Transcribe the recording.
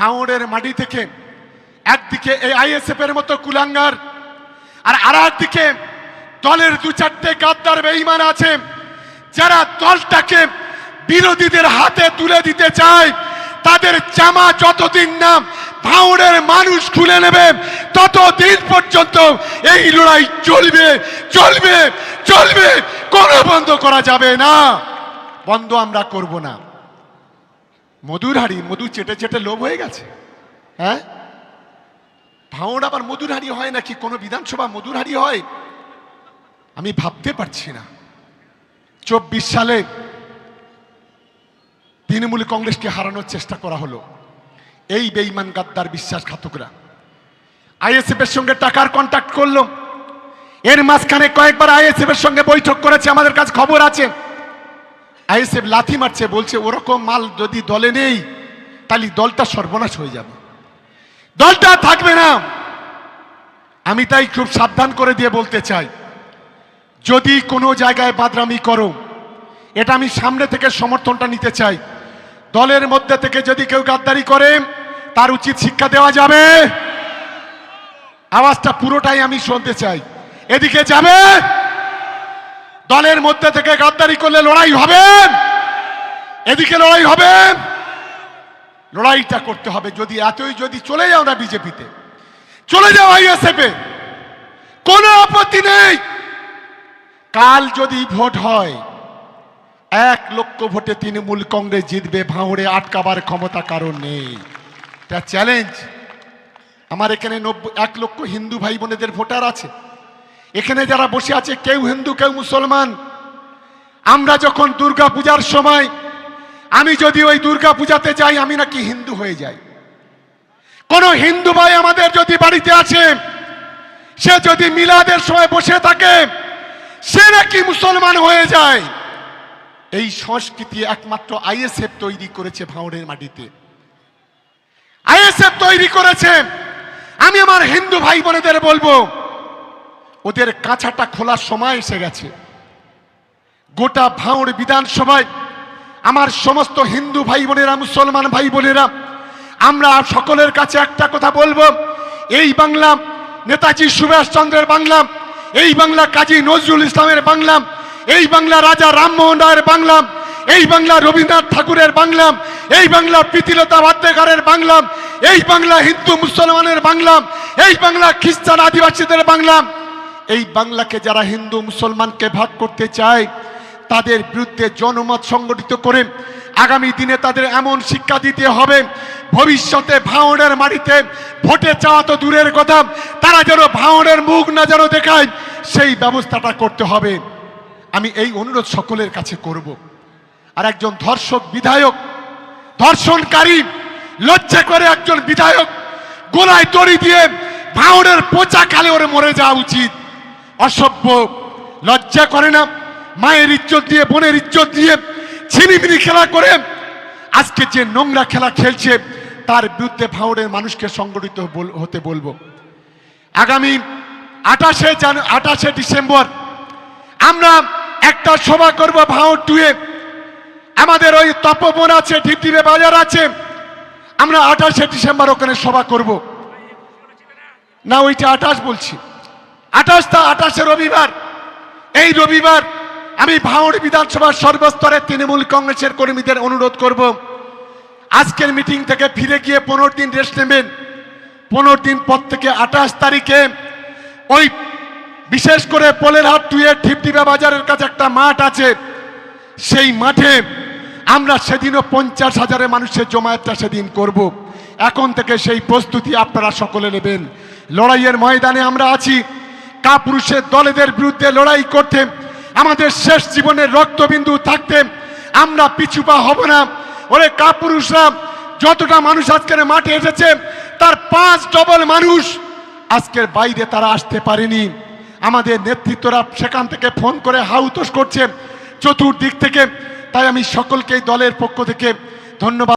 ভাঙড়ের মাটি থেকে, একদিকে এই আইএসএফ এর মতো কুলাঙ্গার, আর আর একদিকে দলের দু চারটে গাদ্দার বেঈমান আছে, যারা দলটাকে বিরোধীদের হাতে তুলে দিতে চায়, তাদের জামা যতদিন না ভাঙড়ের মানুষ খুলে নেবে, ততদিন পর্যন্ত এই লড়াই চলবে চলবে চলবে, কোনো বন্ধ করা যাবে না। বন্ধ আমরা করব না। মধুর হাড়ি, মধু চেটে চেটে লোভ হয়ে গেছে। হ্যাঁ? ভাঙড় আবার মধুর হাড়ি হয় নাকি? কোনো বিধানসভা মধুর হাড়ি হয়? আমি ভাবতে পারছি না। চব্বিশ সালে তৃণমূল কংগ্রেসকে হারানোর চেষ্টা করা হলো। এই বেইমান গাদ্দার বিশ্বাসঘাতকরা। আইএসএফ এর সঙ্গে টাকার কন্ট্যাক্ট করল। এর মাঝখানে কয়েকবার আইএসএফ এর সঙ্গে বৈঠক করেছে, আমাদের কাছে খবর আছে। আইএসএফ লাথি মারছে, বলছে, ওরকম মাল যদি দলে নেই, তাহলে দলটা সর্বনাশ হয়ে যাবে। দলটা থাকবে না। আমি তাই খুব সাবধান করে দিয়ে বলতে চাই, যদি কোনো জায়গায় বাদরামি করো, এটা আমি সামনে থেকে সমর্থনটা নিতে চাই। দলের মধ্যে থেকে যদি কেউ গাদ্দারি করে, তার উচিত শিক্ষা দেওয়া যাবে। আওয়াজটা পুরোটাই আমি শুনতে চাই। এদিকে যাবে। দলের মধ্যে থেকে গাদ্দারি করলে লড়াই হবে। এদিকে লড়াই হবে। লড়াইটা করতে হবে। যদি এতই যদি চলে যাও না বিজেপিতে, চলে যাও আইএসএফ কোনো আপত্তি নেই। কাল যদি ভোট হয়, এক লক্ষ ভোটে তৃণমূল কংগ্রেস জিতবে, ভাঙড়ে আটকাবার ক্ষমতা কারণ নেই। এটা চ্যালেঞ্জ আমার এখানে নব্বই, এক লক্ষ হিন্দু ভাই বোনেদের ভোটার আছে। এখানে যারা বসে আছে, কেউ হিন্দু, কেউ মুসলমান, আমরা যখন দুর্গা পূজার সময়, আমি যদি ওই দুর্গা পূজাতে যাই, আমি নাকি হিন্দু হয়ে যাই। কোন হিন্দু ভাই আমাদের যদি বাড়িতে আছে সে যদি মিলাদের সময় বসে থাকে, সে নাকি মুসলমান হয়ে যায়। এই সংস্কৃতি একমাত্র আইএসএফ তৈরি করেছে ভাঁড়ের মাটিতে। আইএসএফ তৈরি করেছে। আমি আমার হিন্দু ভাই বোনেদের বলব ওদের কাঁচাটা খোলার সময় এসে গেছে। গোটা ভাঁড় বিধানসভায় আমার সমস্ত হিন্দু ভাই বোনেরা, মুসলমান ভাই বোনেরা, আমরা সকলের কাছে একটা কথা বলব। এই বাংলা, নেতাজি সুভাষচন্দ্রের বাংলা, এই বাংলা কাজী নজরুল ইসলামের বাংলা, এই বাংলা রাজা রামমোহন রায়ের বাংলা, এই বাংলা রবীন্দ্রনাথ ঠাকুরের বাংলা, এই বাংলা প্রীতিলতা বাদ্যকারের বাংলা, এই বাংলা হিন্দু মুসলমানের বাংলা, এই বাংলা খ্রিস্টান আদিবাসীদের বাংলা এই বাংলাকে যারা হিন্দু মুসলমানকে ভাগ করতে চায়, তাদের বিরুদ্ধে জনমত সংগঠিত করে আগামী দিনে তাদের এমন শিক্ষা দিতে হবে, ভবিষ্যতে ভাঙড়ের মাটিতে ভোটে চাওয়া তো দূরের কথা, তারা যেন ভাঙড়ের মুখ না যেন দেখায়, সেই ব্যবস্থাটা করতে হবে। আমি এই অনুরোধ সকলের কাছে করব। আর একজন ধর্ষক বিধায়ক, ধর্ষণকারী, লজ্জা করে একজন বিধায়ক, গোলায় দড়ি দিয়ে ভাঙড়ের পোচা খালে ওরে মরে যাওয়া উচিত। অসভ্য, লজ্জা করে না। মায়ের ইজ্জত দিয়ে, বোনের ইজ্জত দিয়ে ছিনিমিনি খেলা করে। আজকে যে নোংরা খেলা খেলছে, তার বিরুদ্ধে ভাঙড়ের মানুষকে সংগঠিত হতে বলব। আগামী আঠাশে জান, আঠাশে ডিসেম্বর আমরা একটা সভা করব ভাঙড় টুয়ে। আমাদের ওই তপবন আছে ঢিপটিপে বাজার আছে। আমরা আঠাশে ডিসেম্বর ওখানে সভা করব। না, ওইটা আঠাশ বলছি। আঠাশটা আঠাশে রবিবার। এই রবিবার আমি ভাঙড় বিধানসভার সর্বস্তরে তৃণমূল কংগ্রেসের কর্মীদের অনুরোধ করব, আজকের মিটিং থেকে ফিরে গিয়ে পনেরো দিন রেস্ট নেবেন। পনেরো দিন পর থেকে আঠাশ তারিখে ওই বিশেষ করে পোলেরহাট টুয়ে ঠিপটিপা বাজারের কাছে একটা মাঠ আছে। সেই মাঠে আমরা সেদিনও পঞ্চাশ হাজারের মানুষের জমায়েতটা সেদিন করব। এখন থেকে সেই প্রস্তুতি আপনারা সকলে নেবেন। লড়াইয়ের ময়দানে আমরা আছি। কাপুরুষের দলেদের বিরুদ্ধে লড়াই করতে, আমাদের শেষ জীবনের রক্তবিন্দু থাকতে আমরা পিছুপা হব না। ওরে কাপুরুষরা, যতটা মানুষ আজকের মাঠে এসেছে, তার পাঁচ ডবল মানুষ আজকের বাইরে তারা আসতে পারেনি। আমাদের নেতৃত্বরা সেখান থেকে ফোন করে হাউতোষ করছে চতুর্দিক থেকে। তাই আমি সকলকে এই দলের পক্ষ থেকে ধন্যবাদ।